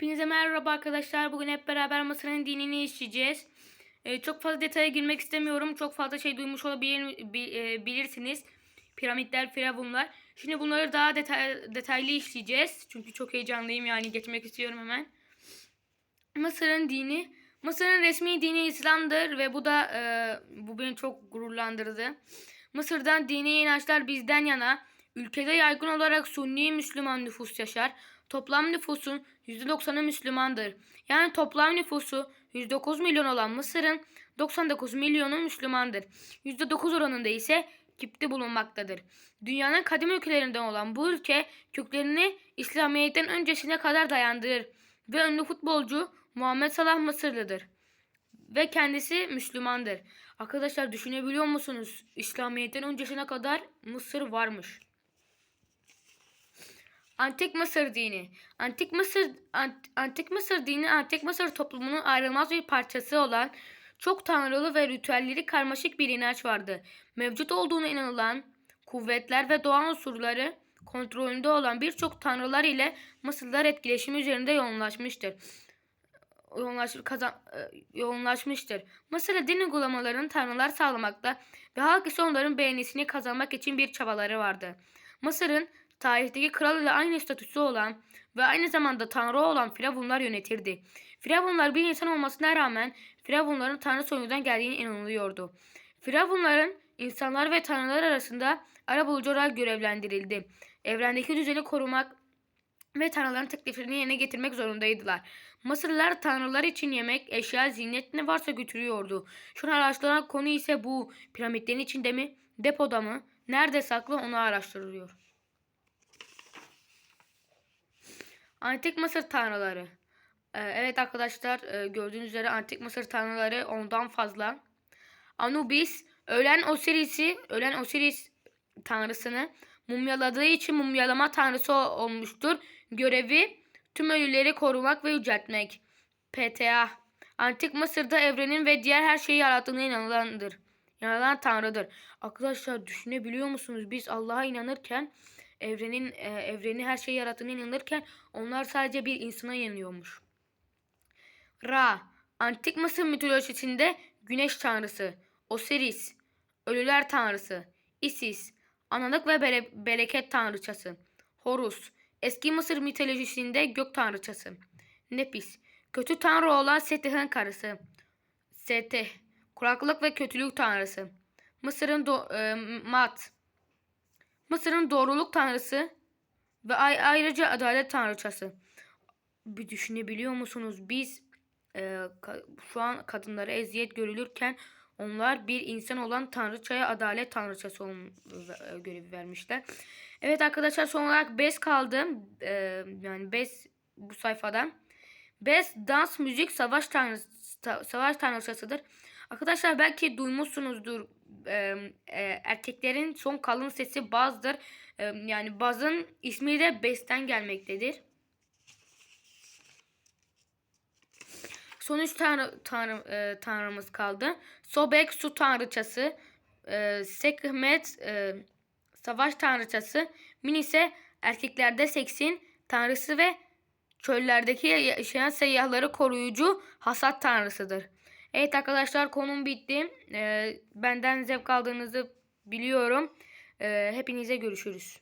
Hepinize merhaba arkadaşlar. Bugün hep beraber Mısır'ın dinini işleyeceğiz. Ee, çok fazla detaya girmek istemiyorum. Çok fazla şey duymuş olabilir, bi- e. Piramitler, firavunlar. Şimdi bunları daha detay, detaylı işleyeceğiz. Çünkü çok heyecanlıyım yani geçmek istiyorum hemen. Mısır'ın dini. Mısır'ın resmi dini İslam'dır ve bu da e, bu beni çok gururlandırdı. Mısır'dan dini inançlar bizden yana. Ülkede yaygın olarak Sunni Müslüman nüfus yaşar. Toplam nüfusun %90'ı Müslümandır. Yani toplam nüfusu 109 milyon olan Mısır'ın 99 milyonu Müslümandır. %9 oranında ise Kipti bulunmaktadır. Dünyanın kadim ülkelerinden olan bu ülke köklerini İslamiyet'ten öncesine kadar dayandırır ve ünlü futbolcu Muhammed Salah Mısırlıdır ve kendisi Müslümandır. Arkadaşlar düşünebiliyor musunuz? İslamiyet'ten öncesine kadar Mısır varmış. Antik Mısır dini. Antik Mısır Ant- Antik Mısır dini Antik Mısır toplumunun ayrılmaz bir parçası olan çok tanrılı ve ritüelleri karmaşık bir inanç vardı. Mevcut olduğuna inanılan kuvvetler ve doğa unsurları kontrolünde olan birçok tanrılar ile Mısırlılar etkileşim üzerinde yoğunlaşmıştır. Yoğunlaş, kazan, e, yoğunlaşmıştır. Mısır'da din uygulamalarının tanrılar sağlamakta ve halk ise onların beğenisini kazanmak için bir çabaları vardı. Mısır'ın tarihteki kral ile aynı statüsü olan ve aynı zamanda tanrı olan Firavunlar yönetirdi. Firavunlar bir insan olmasına rağmen Firavunların tanrı soyundan geldiğine inanılıyordu. Firavunların insanlar ve tanrılar arasında arabulucu olarak görevlendirildi. Evrendeki düzeni korumak ve tanrıların tekliflerini yerine getirmek zorundaydılar. Mısırlılar tanrılar için yemek, eşya, zinet ne varsa götürüyordu. Şu an araştırılan konu ise bu. Piramitlerin içinde mi, depoda mı, nerede saklı onu araştırılıyor. Antik Mısır tanrıları. Ee, evet arkadaşlar e, gördüğünüz üzere Antik Mısır tanrıları ondan fazla. Anubis ölen Osiris'i, ölen Osiris tanrısını mumyaladığı için mumyalama tanrısı ol- olmuştur. Görevi tüm ölüleri korumak ve yüceltmek. PTA Antik Mısır'da evrenin ve diğer her şeyi yarattığına inanılandır. İnanılan tanrıdır. Arkadaşlar düşünebiliyor musunuz? Biz Allah'a inanırken evrenin e, evreni her şeyi yarattığına inanırken onlar sadece bir insana inanıyormuş. Ra Antik Mısır mitolojisinde güneş tanrısı. Osiris ölüler tanrısı. Isis analık ve bere- bereket tanrıçası. Horus eski Mısır mitolojisinde gök tanrıçası. Nepis kötü tanrı olan Setih'in karısı. Seteh kuraklık ve kötülük tanrısı. Mısır'ın do- e, Mat Mısır'ın doğruluk tanrısı ve ay- ayrıca adalet tanrıçası. Bir düşünebiliyor musunuz? Biz e, şu an kadınlara eziyet görülürken onlar bir insan olan tanrıçaya adalet tanrıçası olm- e, görevi vermişler. Evet arkadaşlar son olarak Bes kaldı. E, yani Bes bu sayfada. Bes dans, müzik, savaş tanrısı ta- savaş tanrıçasıdır. Arkadaşlar belki duymuşsunuzdur. E, e, erkeklerin son kalın sesi Baz'dır. E, yani Baz'ın ismi de Bes'ten gelmektedir. Son üç tanrı, tanrı, e, tanrımız kaldı. Sobek su tanrıçası. E, Sekhmet e, savaş tanrıçası. Min ise erkeklerde seksin tanrısı ve çöllerdeki yaşayan seyyahları koruyucu hasat tanrısıdır. Evet arkadaşlar konum bitti. E, benden zevk aldığınızı biliyorum. E, hepinize görüşürüz.